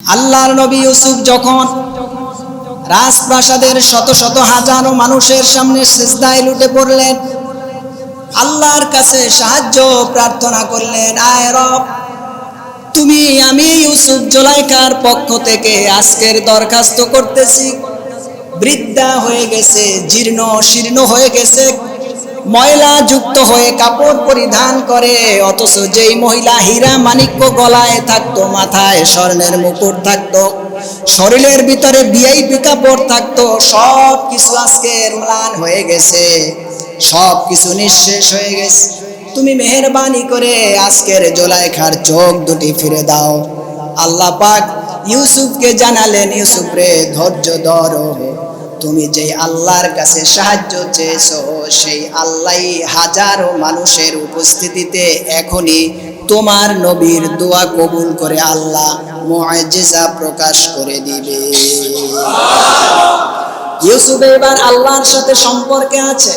আল্লাহর নবী ইউসুফ যখন রাজপ্রাসাদের শত শত হাজারো মানুষের সামনে সিজদায় লুটে পড়লেন, আল্লাহর কাছে সাহায্য প্রার্থনা করলেন, আয় রব, তুমি আমি ইউসুফ জোলাইকার পক্ষ থেকে আজকের দরখাস্ত করতেছি। বৃদ্ধা হয়ে গেছে, জীর্ণ, শীর্ণ হয়ে গেছে ময়লা যুক্ত হয়ে কাপড় পরিধান করে, অথচ যেই মহিলা হীরা মানিক্য গলায় থাকতো, মাথায় স্বর্ণের মুকুট থাকতো, শরীরের ভিতরে ভিআইপি কাপড় থাকতো সব কিছু আজকে ম্লান হয়ে গেছে সব কিছু নিঃশেষ হয়ে গেছে। তুমি মেহরবানি করে আজকের জোলাইখার চোখ দুটি ফিরে দাও। আল্লাহ পাক ইউসুফকে জানালেন, ইউসুফ রে, ধৈর্য ধরো তুমি যে আল্লাহর কাছে সাহায্য চেয়েছো, সেই আল্লাহ হাজারো মানুষের উপস্থিতিতে এখনই তোমার নবীর দোয়া কবুল করে আল্লাহ মুআজিজা প্রকাশ করে দিবে। ইউসুফ এবার আল্লাহর সাথে সম্পর্কে আছে।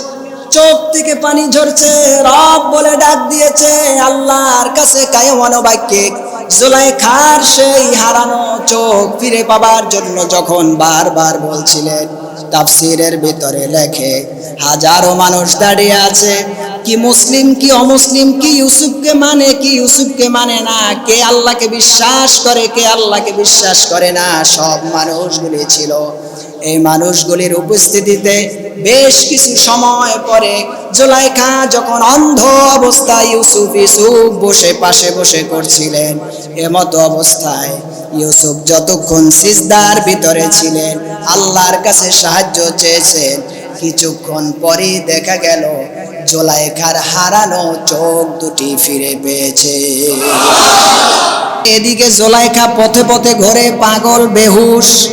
চোখ থেকে পানি ঝরছে, রব বলে ডাক দিয়েছে, আল্লাহর কাছে কায়মন বাক্যে জুলাইখার সেই হারানো চোখ ফিরে পাবার জন্য যখন বারবার বলছিলেন তাফসিরের ভিতরে লেখে, হাজারো মানুষ দাঁড়িয়ে আছে, কি মুসলিম, কি অমুসলিম, কি ইউসুফকে মানে কি ইউসুফকে মানে না, কে আল্লাহকে বিশ্বাস করে, কে আল্লাহকে বিশ্বাস করে না, সব মানুষগুলি ছিল। এই মানুষগুলির উপস্থিতিতে বেশ কিছু সময় পরে জোলাইখা যখন অন্ধ অবস্থায় ইউসুফ ইউসুফ বসে, পাশে বসে করছিলেন, এমতো অবস্থায় ইউসুফ যতক্ষণ সিজদার ভিতরে ছিলেন, আল্লাহর কাছে সাহায্য চেয়েছেন। কিছুক্ষণ পরেই দেখা গেল, জোলাইখার হারানো চোখ দুটি ফিরে পেয়েছে। এদিকে জোলাইখা পথে পথে ঘরে, পাগল, বেহুশ।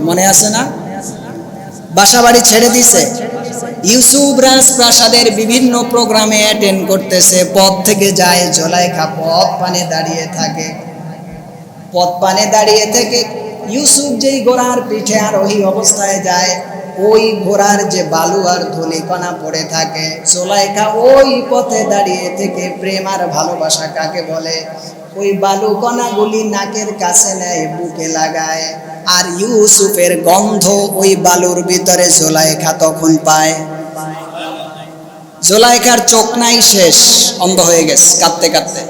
মনে আছে না? বাসা বাড়ি ছেড়ে দিছে। ইউসুফ রাজপ্রাসাদের বিভিন্ন প্রোগ্রামে অ্যাটেন্ড করতেছে। পথ থেকে যায় জোলাইখা পথ পানে দাঁড়িয়ে থাকে। পথ দাঁড়িয়ে থেকে ইউসুফ যেই ঘোড়ার পিঠে আরোহী অবস্থায় যায়, ওই ঘোড়ার যে বালু আর ধুলিকণা পড়ে থাকে। জোলাইখা ওই পথে দাঁড়িয়ে থেকে প্রেম আর ভালোবাসা কাকে বলে? ওই বালু কণাগুলি নাকের কাছে নেয়, বুকে লাগায়। আর ইউসুফের গন্ধ ওই বালুর ভিতরে জোলাইখা তখন পায়। জোলাইখার চোখ নাই শেষ, অন্ধ হয়ে গেছে, কাঁদতে কাঁদতে।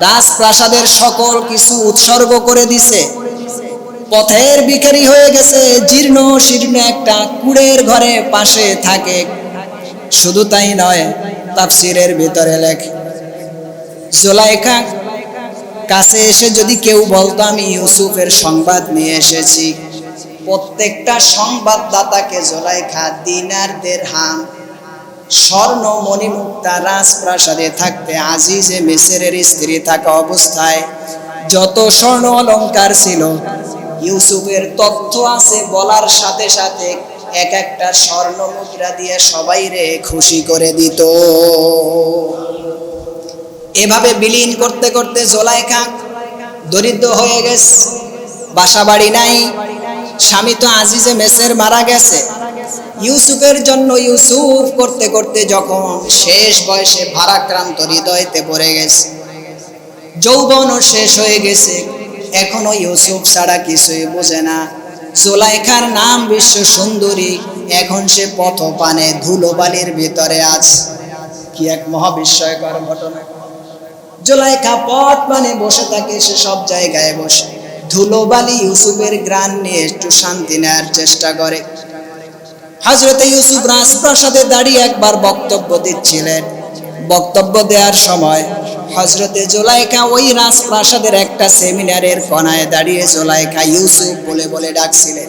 রাজপ্রাসাদের সকল কিছু উৎসর্গ করে দিছে। পথের বিকারি হয়ে গেছে জীর্ণ শীর্ণ একটা কুড়ের ঘরে পাশে থাকে। শুধু তাই নয়, তাফসিরের ভিতরে লেখে জোলাইখা কাছে এসে যদি কেউ বলতো, আমি ইউসুফের সংবাদ নিয়ে এসেছি। প্রত্যেকটা সংবাদদাতাকে জোলাইখা দিনার দেড়হাম স্বর্ণ মণিমুক্তা রাজপ্রাসাদে থাকতে আজিজে মেসেরের স্ত্রী থাকা অবস্থায় যত স্বর্ণ অলংকার ছিল, ইউসুফের তথ্য আছে বলার সাথে সাথে এক একটা স্বর্ণ মুদ্রা দিয়ে সবাই রে খুশি করে দিত। এভাবে বিলীন করতে করতে জোলাইখা দরিদ্র হয়ে গেছে, বাসা বাড়ি নাই, স্বামী তো আজিজে মেসের মারা গেছে। ইউসুফের জন্য ইউসুফ করতে করতে যখন শেষ বয়সে ভারাক্রান্ত হৃদয়তে পড়ে গেছে, যৌবনও শেষ হয়ে গেছে। এখনও ইউসুফ ছাড়া কিছুই বোঝে না। জোলাইখার নাম বিশ্ব সুন্দরী, এখন সে পথ পানে ধুলোবালির ভিতরে আছে। কি এক মহাবিস্ময়কর ঘটনা। জোলাইখা পথ মানে বসে থাকে, সে সব জায়গায় বসে। ধুলোবালি ইউসুফের গ্রান নিয়ে একটু শান্তি নেওয়ার চেষ্টা করে। হজরতে ইউসুফ রাজপ্রাসাদে দাঁড়িয়ে একবার বক্তব্য দিচ্ছিলেন। বক্তব্য দেওয়ার সময় হজরতে জোলাইখা ওই রাজপ্রাসাদের একটা সেমিনারের কণায় দাঁড়িয়ে জোলাইকা ইউসুফ বলে বলে ডাকছিলেন।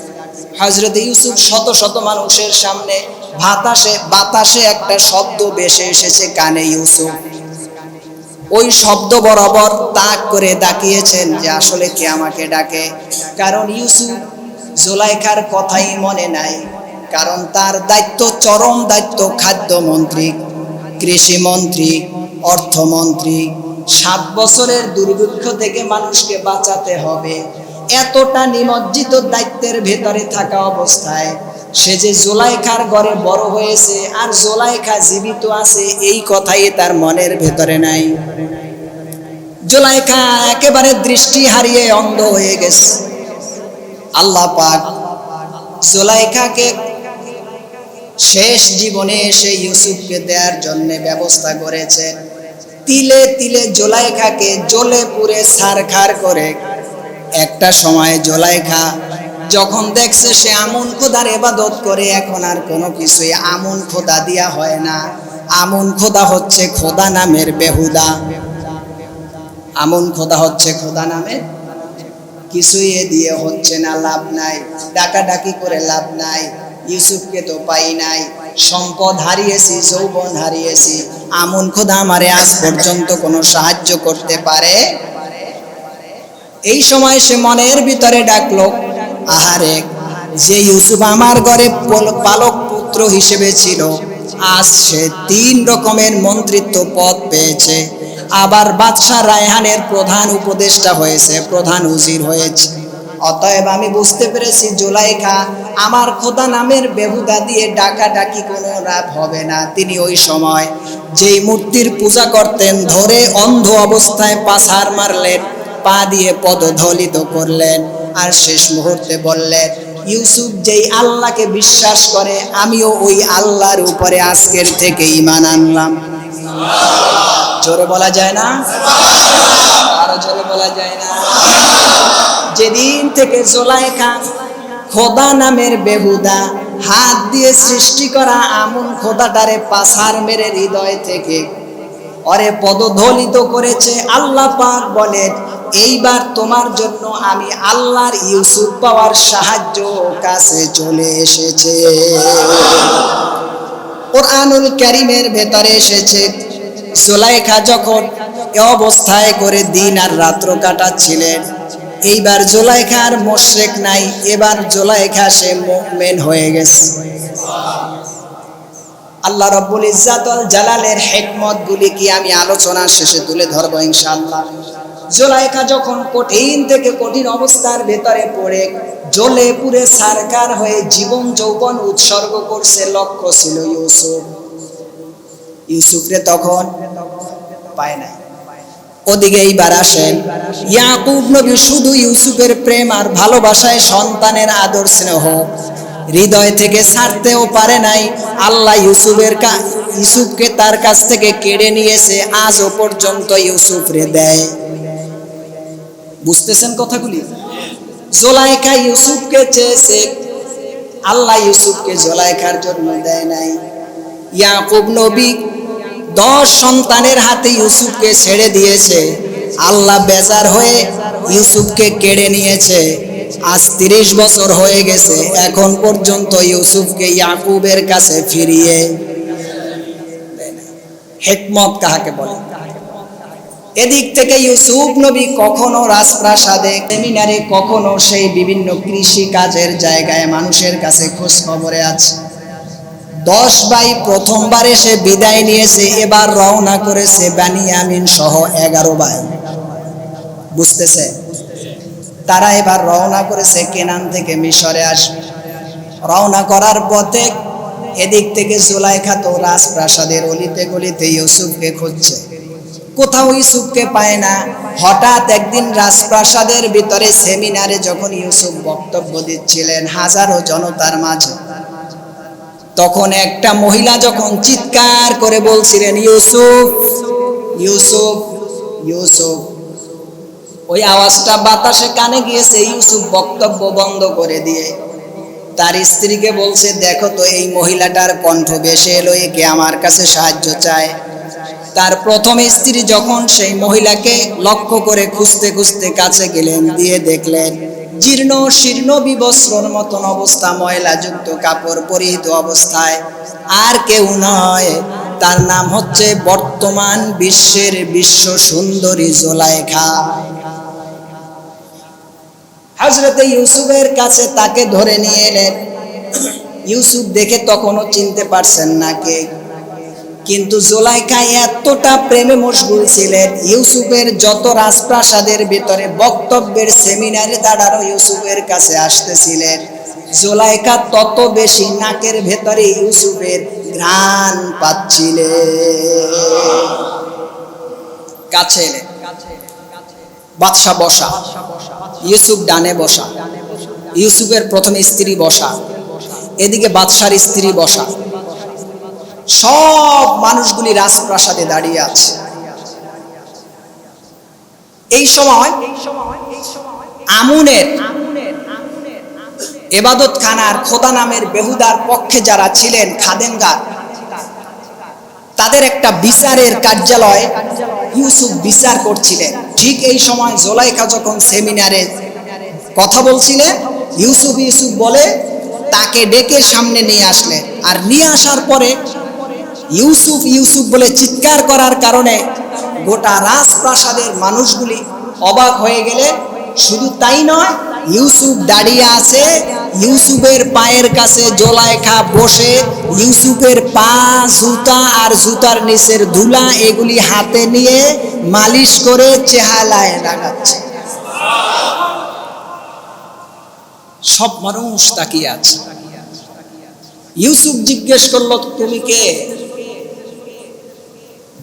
হজরতে ইউসুফ শত শত মানুষের সামনে বাতাসে বাতাসে একটা শব্দ বেসে এসেছে কানে ইউসুফ। ওই শব্দ বরাবর তাক করে ডাকিয়েছেন যে আসলে কে আমাকে ডাকে? কারণ ইউসুফ জোলাইখার কথাই মনে নাই। কারণ তার দায়িত্ব চরম দায়িত্ব খাদ্যমন্ত্রী, কৃষিমন্ত্রী, অর্থমন্ত্রী। সাত বছরের দুর্ভিক্ষ থেকে মানুষকে বাঁচাতে হবে। এতটা নিমজ্জিত দায়িত্বের ভেতরে থাকা অবস্থায় সে যে জোলাইখার ঘরে বড় হয়েছে আর জোলাইখা জীবিত আছে, এই কথাই তার মনের ভেতরে নাই। জোলাইখা একেবারে দৃষ্টি হারিয়ে অন্ধ হয়ে গেছে। আল্লাহ পাক জোলাইখাকে শেষ জীবনে এসে ইউসুফকে দেওয়ার জন্য ব্যবস্থা করেছে। তিলে তিলে জোলাইখাকে জ্বলে পুড়ে সারখার করে। একটা সময় জোলাইখা যখন দেখছে সে আমন খোদার এবাদত করে, এখন আর কোনো কিছুই আমন খোদা দিয়া হয় না। আমন খোদা হচ্ছে খোদা নামের বেহুদা। আমন খোদা হচ্ছে খোদা নামের কিছুই এ দিয়ে হচ্ছে না, লাভ নাই। ডাকাডাকি করে লাভ নাই। ইউসুফকে তো পাই নাই। সম্পদ হারিয়েছি, যৌবন হারিয়েছি। আমন খোদা আমারে আজ পর্যন্ত কোনো সাহায্য করতে পারে? এই সময় সে মনের ভিতরে ডাকলো, আহারে, যে ইউসুফ আমার ঘরে পল- পালক পুত্র হিসেবে ছিল, আজ সে তিন রকমের মন্ত্রিত্ব পদ পেয়েছে। আবার বাদশাহ রায়হানের প্রধান উপদেষ্টা হয়েছে, প্রধান উজির হয়েছে। অতএব আমি বুঝতে পেরেছি জোলাইখা আমার খোদা নামের বেহুদা দিয়ে ডাকা ডাকি কোনো লাভ হবে না। তিনি ওই সময় যেই মূর্তির পূজা করতেন, ধরে অন্ধ অবস্থায় পাছার মারলেন, পা দিয়ে পদধলিত করলেন আর শেষ মুহূর্তে বললেন, ইউসুফ যেই আল্লাহকে বিশ্বাস করে, আমিও ওই আল্লাহর উপরে আজকের থেকে ইমান আনলাম। জোরে বলা যায় না? আরও জোরে বলা যায় না? যেদিন থেকে জোলাইখা খোদা নামের বেহুদা, হাত দিয়ে সৃষ্টি করা আমন খোদাটারে পাসার মেরে হৃদয় থেকে। অরে পদধলিত করেছে আল্লাহ পাক বলেন, এইবার তোমার জন্য আমি আল্লাহর ইউসুফ পাওয়ার সাহায্য কাছে চলে এসেছে। কোরআনুল কারিমের ভেতরে এসেছে, জোলাইখা যখন এ অবস্থায় করে দিন আর রাত্র কাটাচ্ছিলেন এইবার জোলাইখা আর মোশরেক নাই, এবার জোলাইখা সে মুমিন হয়ে গেছে। আল্লাহ রব্বুল ইজ্জাতুল জালালের হেকমত গুলি কি আমি আলোচনার শেষে তুলে ধরবো ইনশাআল্লাহ? জোলাইখা যখন কঠিন থেকে কঠিন অবস্থার ভেতরে পড়ে, জ্বলে পুরে সারকার হয়ে জীবন যৌবন উৎসর্গ করছে লক্ষ্য ছিল ইউসুফ। ইউসুফরে তখন পায় নাই। ওদিকে এইবার আসেন ইয়াকুব নবী শুধু ইউসুফের প্রেম আর ভালোবাসায় সন্তানের আদর স্নেহ। হৃদয় থেকে ছাড়তেও পারে নাই। আল্লাহ ইউসুফের কা- ইউসুফকে তার কাছ থেকে কেড়ে নিয়েছে। আজও পর্যন্ত ইউসুফরে দেয়। বুঝতেছেন কথাগুলি? জোলাইখা ইউসুফকে চেয়েছে। আল্লাহ ইউসুফকে জোলাইখার জন্য দেয় নাই। ইয়াকুব নবী দশ সন্তানের হাতে ইউসুফকে ছেড়ে দিয়েছে। আল্লাহ বেজার হয়ে ইউসুফকে কেড়ে নিয়েছে। আজ তিরিশ বছর হয়ে গেছে, এখন পর্যন্ত ইউসুফকে ইয়াকুবের কাছে ফিরিয়ে। হেকমত কাহাকে বলে? এদিক থেকে ইউসুফ নবী কখনো রাজপ্রাসাদে, সেমিনারে, কখনো সেই বিভিন্ন কৃষি কাজের জায়গায় মানুষের কাছে খোঁজ খবরে আছে। দশ বাই প্রথমবারে সে বিদায় নিয়েছে, এবার রওনা করেছে বানিয়ামিন সহ এগারো বাই বুঝতেছে? তারা এবার রওনা করেছে কেনান থেকে মিশরে আসবে। রওনা করার পথে এদিক থেকে জুলাইখা তো রাজপ্রাসাদের অলিতে গলিতে ইউসুফকে খুঁজছে। কোথাও ইউসুফকে পায় না। হঠাৎ একদিন রাজপ্রাসাদের ভিতরে সেমিনারে যখন ইউসুফ বক্তব্য দিচ্ছিলেন, হাজারো জনতার মাঝে তখন একটা মহিলা যখন চিৎকার করে বলছিলেন, ইউসুফ ইউসুফ ইউসুফ। ওই আওয়াজটা বাতাসে কানে গিয়েছে, ইউসুফ বক্তব্য বন্ধ করে দিয়ে। তার স্ত্রীকে বলছে, দেখো তো, এই মহিলাটার কণ্ঠ বেশি এলো, একে আমার কাছে সাহায্য চায়। তার প্রথম স্ত্রী যখন সেই মহিলাকে লক্ষ্য করে খুঁজতে খুঁজতে কাছে গেলেন, দিয়ে দেখলেন জীর্ণ, শীর্ণ, বিবস্ত্রর মতন অবস্থা, ময়লাযুক্ত, কাপড় পরিহিত অবস্থায়। আর কেউ নয়। তার নাম হচ্ছে বর্তমান বিশ্বের বিশ্ব সুন্দরী জোলাইখা। হজরতে ইউসুফের কাছে তাকে ধরে নিয়ে এলেন। ইউসুফ দেখে তখনও চিনতে পারছেন না কে। কিন্তু জোলাইকা এতটা প্রেমে মশগুল ছিলেন, ইউসুফের যত রাজপ্রাসাদের ভিতরে বক্তব্যের সেমিনারে দাঁড়ানো ইউসুফের কাছে আসতেছিলেন। জোলাইকা তত বেশি নাকের ভেতরে ইউসুফের ঘ্রাণ পাচ্ছিলেন। কাছে এলেন বাদশাহ বসা। ইউসুফ ডানে বসা। ইউসুফের প্রথম স্ত্রী বসা। এদিকে বাদশার স্ত্রী বসা। সব মানুষগুলি রাজপ্রাসাদে দাঁড়িয়ে আছে। এই সময় আমুনের এবাদত খানার খোদা নামের বেহুদার পক্ষে যারা ছিলেন খাদেমগার, তাদের একটা বিচারের কার্যালয় ইউসুফ বিচার করছিলেন। ঠিক এই সময় জোলাইখা যখন সেমিনারে কথা বলছিলেন, ইউসুফ ইউসুফ বলে, তাকে ডেকে সামনে নিয়ে আসলেন। আর নিয়ে আসার পরে ইউসুফ ইউসুফ বলে চিৎকার করার কারণে গোটা রাজপ্রাসাদের মানুষগুলি অবাক হয়ে গেলে। শুধু তাই নয়, ইউসুফ দাঁড়িয়ে আছে, ইউসুফের পায়ের কাছে জোলাইখা বসে, ইউসুফের পা, জুতা আর জুতার নিচের ধুলা এগুলি হাতে নিয়ে মালিশ করে চেহালায় লাগাচ্ছে সব মানুষ তাকিয়ে আছে। ইউসুফ জিজ্ঞেস করল, তুমি কে?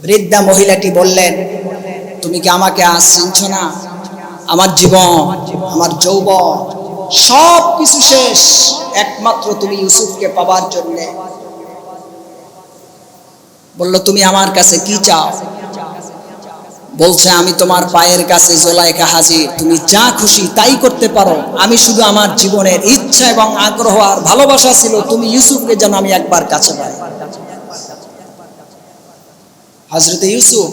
বৃদ্ধা মহিলাটি বললেন, তুমি কি আমাকে আজ চিনছ না? আমার জীবন, আমার যৌব সব কিছু শেষ, একমাত্র তুমি ইউসুফকে পাবার জন্য। বলল, তুমি আমার কাছে কি চাও? বলছে, আমি তোমার পায়ের কাছে জোলাইকা হাজির। তুমি যা খুশি তাই করতে পারো। আমি শুধু আমার জীবনের ইচ্ছা এবং আগ্রহ আর ভালোবাসা ছিল। তুমি ইউসুফকে যেন আমি একবার কাছে পাই। হজরত ইউসুফ।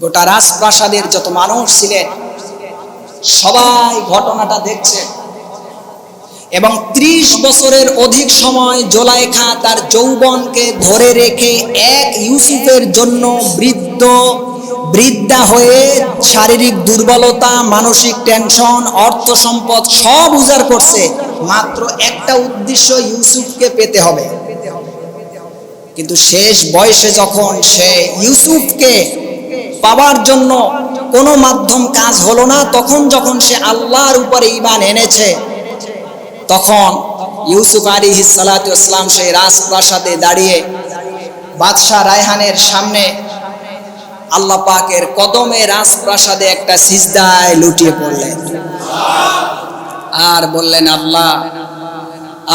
গোটা রাজপ্রাসাদের যত মানুষ ছিলেন সবাই ঘটনাটা দেখছে। এবং ত্রিশ বছরের অধিক সময় জোলাইখা তার যৌবনকে ধরে রেখে এক ইউসুফের জন্য বৃদ্ধ, বৃদ্ধা হয়ে শারীরিক দুর্বলতা, মানসিক টেনশন, অর্থ সম্পদ সব উজাড় করছে। মাত্র একটা উদ্দেশ্য ইউসুফকে পেতে হবে। কিন্তু শেষ বয়সে যখন সে ইউসুফকে পাবার জন্য কোনো মাধ্যম কাজ হলো না, তখন যখন সে আল্লাহর উপরে ইমান এনেছে, তখন ইউসুফ আলী সালাতাম সেই রাজপ্রাসাদে দাঁড়িয়ে বাদশাহ রায়হানের সামনে আল্লাহ পাকের কদমে রাজপ্রাসাদে একটা সিজদায় লুটিয়ে পড়লেন। আর বললেন, আল্লাহ,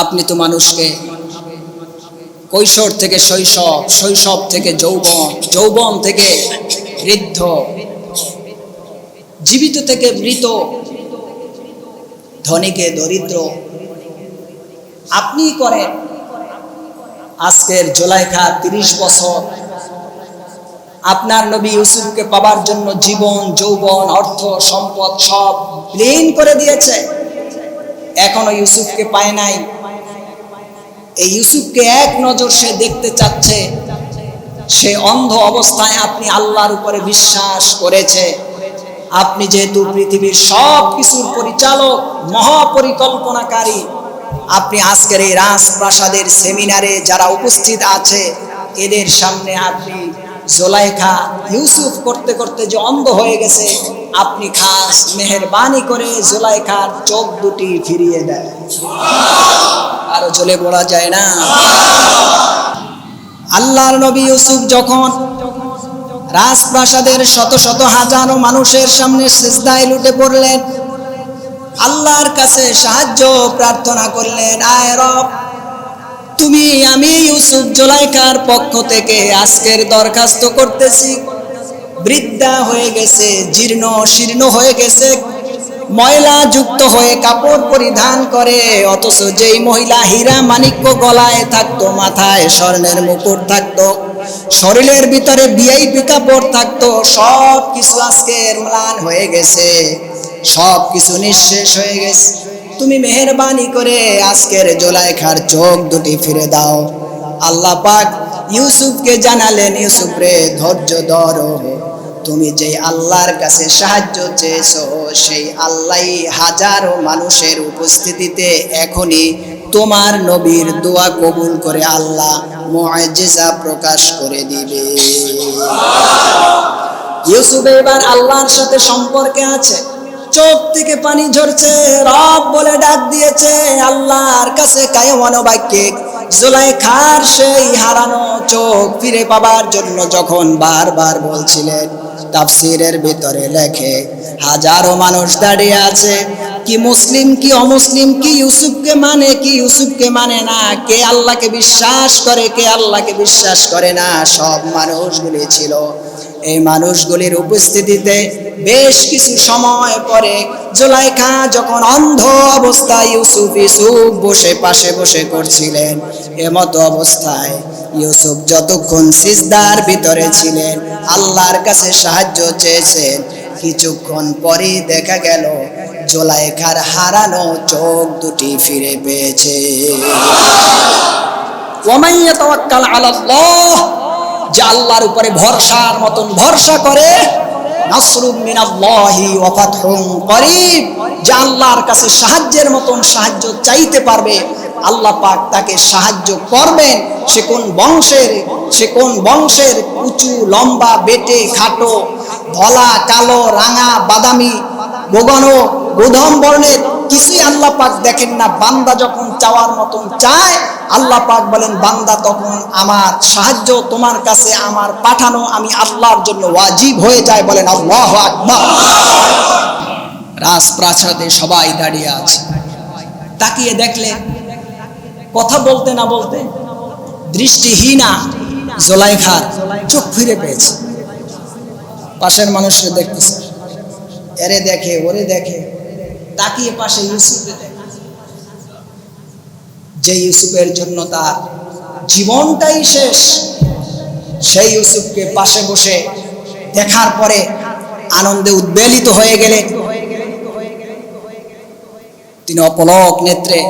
আপনি তো মানুষকে কৈশোর থেকে শৈশব শৈশব থেকে যৌবন যৌবন থেকে বৃদ্ধ, জীবিত থেকে মৃত, ধনীকে দরিদ্র। আপনি করেন। আজকের জোলাইখা তিরিশ বছর। আপনার নবী ইউসুফকে পাবার জন্য জীবন, যৌবন, অর্থ, সম্পদ সব বিলীন করে দিয়েছে। এখনও ইউসুফকে পায় নাই। এই ইউসুফকে এক নজর সে দেখতে চাচ্ছে। সে অন্ধ অবস্থায় আপনি আল্লাহর উপরে বিশ্বাস করেছে। আপনি যেহেতু পৃথিবীর সব কিছুর পরিচালক, মহাপরিকল্পনাকারী, আপনি আজকের এই রাজপ্রাসাদের সেমিনারে যারা উপস্থিত আছে, এদের সামনে আপনি জোলাইখা ইউসুফ করতে করতে যে অন্ধ হয়ে গেছে আপনি খাস মেহরবানি করে জোলাইখার চোখ দুটি ফিরিয়ে দেয় আরও চলে বলা যায় না? আল্লাহর নবী ইউসুফ যখন রাজপ্রাসাদের শত শত হাজারো মানুষের সামনে সেজদায় লুটে পড়লেন, আল্লাহর কাছে সাহায্য প্রার্থনা করলেন, আয় রব, তুমি আমি ইউসুফ জোলাইকার পক্ষ থেকে আজকের দরখাস্ত করতেছি। বৃদ্ধা হয়ে গেছে, জীর্ণ শীর্ণ হয়ে গেছে, ময়লা যুক্ত হয়ে কাপড় পরিধান করে, অথচ যেই মহিলা হীরা মানিক্য গলায় থাকতো, মাথায় স্বর্ণের মুকুট থাকতো, শরীরের ভিতরে বিআইপি কাপড় থাকতো সব কিছু আজকের ম্লান হয়ে গেছে সব কিছু নিঃশেষ হয়ে গেছে। তুমি মেহরবানি করে আজকের জোলাইখার চোখ দুটি ফিরে দাও। আল্লাহ পাক ইউসুফকে জানালেন, ইউসুফ রে, ধৈর্য ধরো তুমি যে আল্লাহর কাছে সাহায্য চেয়েছো, সেই আল্লাহ হাজারো মানুষের উপস্থিতিতে এখনই তোমার নবীর দোয়া কবুল করে আল্লাহ মুআজিজা প্রকাশ করে দিবে। ইউসুফ এবার আল্লাহর সাথে সম্পর্কে আছে। চোখ থেকে পানি ঝরছে, রব বলে ডাক দিয়েছে, আল্লাহর কাছে কায়মান বাক্যে, জোলাইখার সেই হারানো চোখ ফিরে পাবার জন্য যখন বারবার বলছিলেন তাফসিরের ভিতরে লেখে, হাজারো মানুষ দাঁড়িয়ে আছে, কি মুসলিম, কি অমুসলিম, কি ইউসুফকে মানে কি ইউসুফকে মানে না, কে আল্লাহকে বিশ্বাস করে, কে আল্লাহকে বিশ্বাস করে না, সব মানুষগুলি ছিল। এই মানুষগুলির উপস্থিতিতে বেশ কিছু সময় পরে জোলাইখা যখন অন্ধ অবস্থায় ইউসুফ ইউসুফ বসে, পাশে বসে করছিলেন, এমতো অবস্থায় ইউসুফ যতক্ষণ সিজদার ভিতরে ছিলেন, আল্লাহর কাছে সাহায্য চেয়েছেন। কিছুক্ষণ পরে দেখা গেল, জোলাইখার হারানো চোখ দুটি ফিরে পেয়েছে। যে আল্লাহর উপরে ভরসার মতন ভরসা করে যে আল্লাহর কাছে সাহায্যের মতন সাহায্য চাইতে পারবে আল্লাহ পাক তাকে সাহায্য করবেন। সে কোন বংশের, সে কোন বংশের উঁচু, লম্বা, বেটে, খাটো, ধলা, কালো, রাঙা, বাদামি বোগানো গোধম বর্ণের কিছুই আল্লাহ পাক দেখেন না। বান্দা যখন চাওয়ার মতন চায়, আল্লাহ পাক বলেন, বান্দা, তখন আমার সাহায্য তোমার কাছে আমার পাঠানো, আমি আল্লাহর জন্য ওয়াজিব হয়ে যায়। বলেন, আল্লাহ আকবার। রাজপ্রাসাদে সবাই দাঁড়িয়ে আছে। তাকিয়ে দেখলে কথা বলতে না বলতে দৃষ্টিহীনা জোলাইখার চোখ ফিরে পেয়েছে। পাশের মানুষরা দেখতেছে। এরে দেখে, ওরে দেখে। তাকিয়ে পাশে ইউসুফে দেখে। যে ইউসুফের জন্য তার জীবনটাই শেষ, সেই ইউসুফকে পাশে বসে দেখার পরে আনন্দে উদ্বেলিত হয়ে গেলেন তিনি অপলক নেত্রে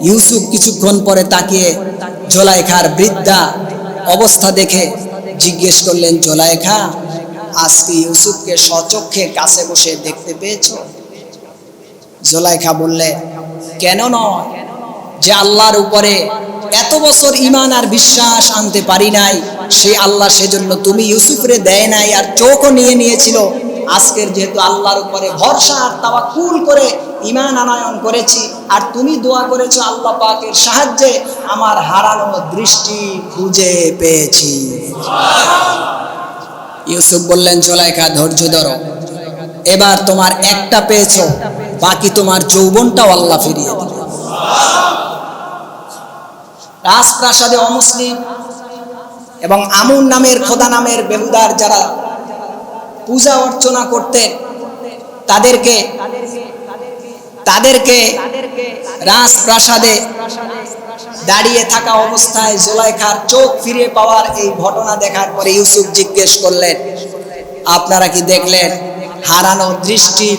ইউসুফ কিছুক্ষণ পরে তাকিয়ে জোলাইখার বৃদ্ধা অবস্থা দেখে জিজ্ঞেস করলেন, জোলাইখা আজকে ইউসুফকে সচক্ষে কাছে বসে দেখতে পেয়েছ? জোলাইখা বললে, কেন নয়, যে আল্লাহর উপরে এত বছর ইমান আর বিশ্বাস আনতে পারি নাই সে আল্লাহ সেজন্য তুমি ইউসুফরে দেয় নাই আর চোখও নিয়ে নিয়েছিল আজকের যেহেতু আল্লাহর উপরে ভরসা আর তাওয়াক্কুল করে ইমান আনায়ন করেছি, আর তুমি দোয়া করেছ আল্লাহ পাকের সাহায্যে, আমার হারানো দৃষ্টি খুঁজে পেয়েছি। ইউসুফ বললেন জোলাইখা ধৈর্য ধরো। এবার তোমার একটা পেয়েছ, বাকি তোমার যৌবনটাও আল্লাহ ফিরিয়ে দিবে। রাজপ্রাসাদে অমুসলিম এবং আমুন নামের খোদা নামের বেহুদার যারা পূজা অর্চনা করতেন তাদেরকে তাদেরকে রাজপ্রাসাদে দাঁড়িয়ে থাকা অবস্থায় জোলাইখার চোখ ফিরে পাওয়ার এই ঘটনা দেখার পরে ইউসুফ জিজ্ঞেস করলেন, আপনারা কি দেখলেন? হারানো দৃষ্টি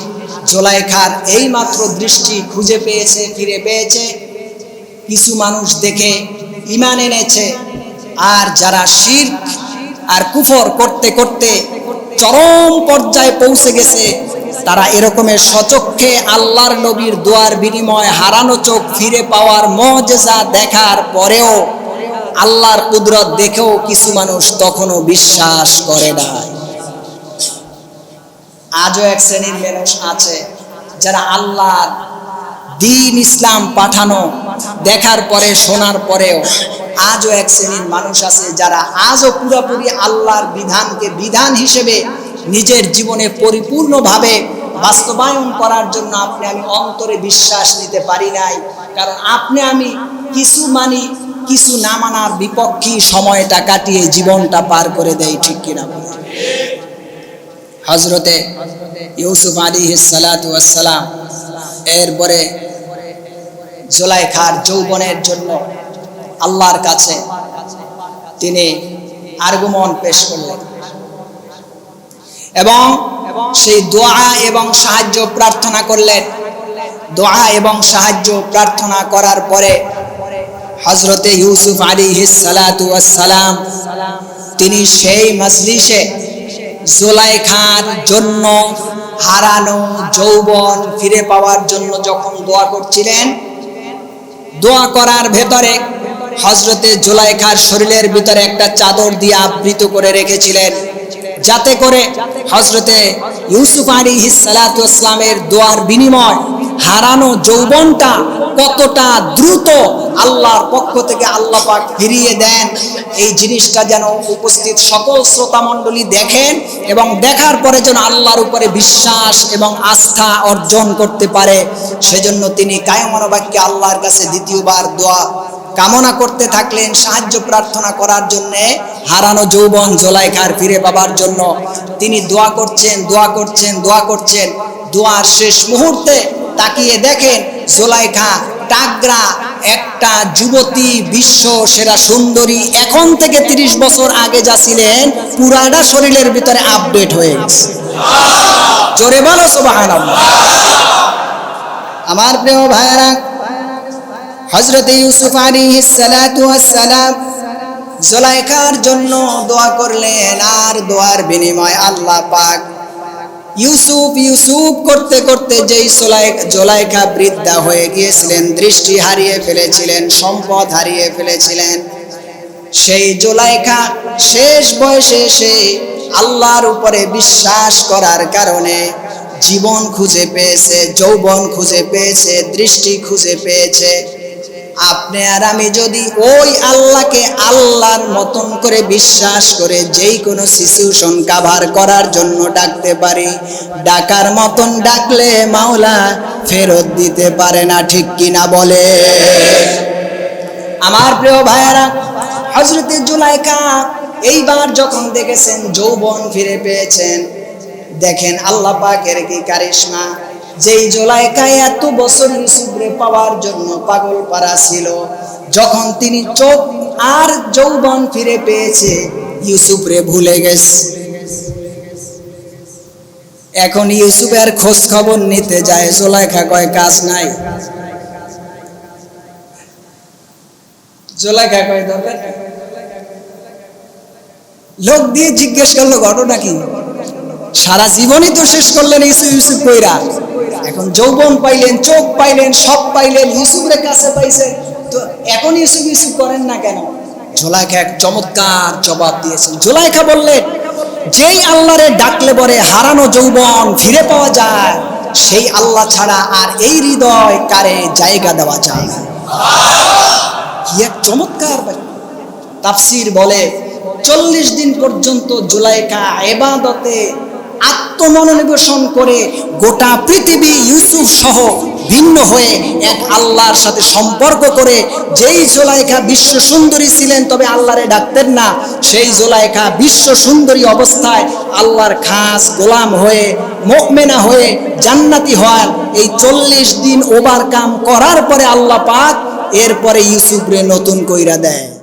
জোলাইখার এই মাত্র দৃষ্টি খুঁজে পেয়েছে, ফিরে পেয়েছে। কিছু মানুষ দেখে ইমান এনেছে। আর যারা শির আর কুফর করতে করতে চরম পর্যায়ে পৌঁছে গেছে। তারা এরকমের সচক্ষে আল্লাহর নবীর দোয়ার বিনিময় হারানো চোখ ফিরে পাওয়ার মজেজা দেখার পরেও আল্লাহর কুদরত দেখেও কিছু মানুষ তখনও বিশ্বাস করে না। আজও এক শ্রেণির মানুষ আছে যারা আল্লাহর দিন ইসলাম পাঠানো, দেখার পরে, শোনার পরেও আজও এক শ্রেণির মানুষ আছে যারা আজও পুরোপুরি আল্লাহর বিধানকে বিধান হিসেবে নিজের জীবনে পরিপূর্ণভাবে বাস্তবায়ন করার জন্য আপনি আমি অন্তরে বিশ্বাস নিতে পারি নাই। কারণ আপনি আমি কিছু মানি, কিছু না মানার বিপক্ষী সময়টা কাটিয়ে জীবনটা পার করে দেয় ঠিক কিনা হজরতে ইউসুফ আলী সালাম, এরপরে জোলাইখার যৌবনের জন্য আল্লাহর কাছে তিনি আর্গুমন পেশ করলেন। এবং সেই দোয়া এবং সাহায্য প্রার্থনা করলেন। দোয়া এবং সাহায্য প্রার্থনা করার পরে হজরতে ইউসুফ আলী সালাম তিনি সেই মজলিসে জোলাইখার জন্য হারানো যৌবন ফিরে পাওয়ার জন্য যখন দোয়া করছিলেন দোয়া করার ভেতরে হজরতে জোলাইখার শরীরের ভিতরে একটা চাদর দিয়ে আবৃত করে রেখেছিলেন। যাতে করে হজরতে ইউসুফ আলী ইসালাতামের দোয়ার বিনিময় হারানো যৌবনটা কতটা দ্রুত আল্লাহর পক্ষ থেকে আল্লাহ পাক ফিরিয়ে দেন। এই জিনিসটা যেন উপস্থিত সকল শ্রোতা মণ্ডলী দেখেন এবং দেখার পরে যেন আল্লাহর উপরে বিশ্বাস এবং আস্থা অর্জন করতে পারে। সেজন্য তিনি কায়মনোবাক্যে আল্লাহর কাছে দ্বিতীয়বার দোয়া কামনা করতে থাকলেন সাহায্য প্রার্থনা করার জন্যে হারানো যৌবন জোলাইখার ফিরে পাবার জন্য। তিনি দোয়া করছেন দোয়া করছেন দোয়া করছেন। দোয়ার শেষ মুহূর্তে তাকিয়ে দেখেন জোলাইখা টাগরা একটা যুবতী বিশ্ব সেরা সুন্দরী, এখন থেকে ৩০ বছর আগে যা ছিলেন, পুরাটা শরীরের ভিতরে আপডেট হয়ে গেছে। জোরে বলো সোবাহান আমার প্রিয় ভাইয়েরা হজরত ইউসুফ আলী সালাম জোলাইখার জন্য দোয়া করলেন, আর দোয়ার বিনিময় আল্লাহ পাক ইউসুফ ইউসুফ করতে করতে যেই জোলাইখা বৃদ্ধা হয়ে গিয়েছিলেন, দৃষ্টি হারিয়ে ফেলেছিলেন, সম্পদ হারিয়ে ফেলেছিলেন। সেই জোলাইখা শেষ বয়সে এসে আল্লাহর উপরে বিশ্বাস করার কারণে জীবন খুঁজে পেয়েছে, যৌবন খুঁজে পেয়েছে, দৃষ্টি খুঁজে পেয়েছে। আপনি আর আমি যদি ওই আল্লাহকে আল্লাহর মতন করে বিশ্বাস করে যেই কোনো সিচুয়েশন কাভার করার জন্য ডাকতে পারি, ডাকার মতন ডাকলে মাওলা ফেরত দিতে পারে না, ঠিক কিনা বলে? আমার প্রিয় ভাইয়েরা হজরতে জুলাইকা এইবার যখন দেখেছেন, যৌবন ফিরে পেয়েছেন, দেখেন আল্লাহ পাকের কি কারিশমা। যেই জোলাইকায় এত বছর ইউসুফরে পাওয়ার জন্য পাগল পারা ছিল, যখন তিনি চোখ আর যৌবন ফিরে পেয়েছে, ইউসুফরে ভুলে গেছে। এখন ইউসুফের খোঁজ খবর নিতে যায় জোলাইখা কয়, কাজ নাই। জোলাইখা কয়, দরকার লোক দিয়ে জিজ্ঞেস করল, ঘটনা কি? সারা জীবনই তো শেষ করলেন ইউসুফ ইউসুফ কইরা। এখন যৌবন পাইলেন, চোখ পাইলেন, সব পাইলেন ইউসুফের কাছে পাইছেন। তো এখন ইউসুফ ইউসুফ করেন না কেন? জোলাইখা এক চমৎকার জবাব দিয়েছেন। জোলাইখা বললেন, যেই আল্লাহরে ডাকলে পরে হারানো যৌবন ফিরে পাওয়া যায়, সেই আল্লাহ ছাড়া আর এই হৃদয় কারে জায়গা দেওয়া যায় না। কি এক চমৎকার তাফসির বলে, চল্লিশ দিন পর্যন্ত জুলাইকা এবাদতে আত্মমনোনিবেশন করে গোটা পৃথিবী ইউসুফ সহ ভিন্ন হয়ে এক আল্লাহর সাথে সম্পর্ক করে, যেই জোলাইখা বিশ্ব সুন্দরী ছিলেন, তবে আল্লাহরে ডাকতেন না। সেই জোলাইখা বিশ্ব সুন্দরী অবস্থায় আল্লাহর খাস গোলাম হয়ে মোকমেনা হয়ে জান্নাতি হওয়ার এই চল্লিশ দিন ওভারকাম করার পরে আল্লাহ পাক এরপরে ইউসুফরে নতুন কইরা দেয়।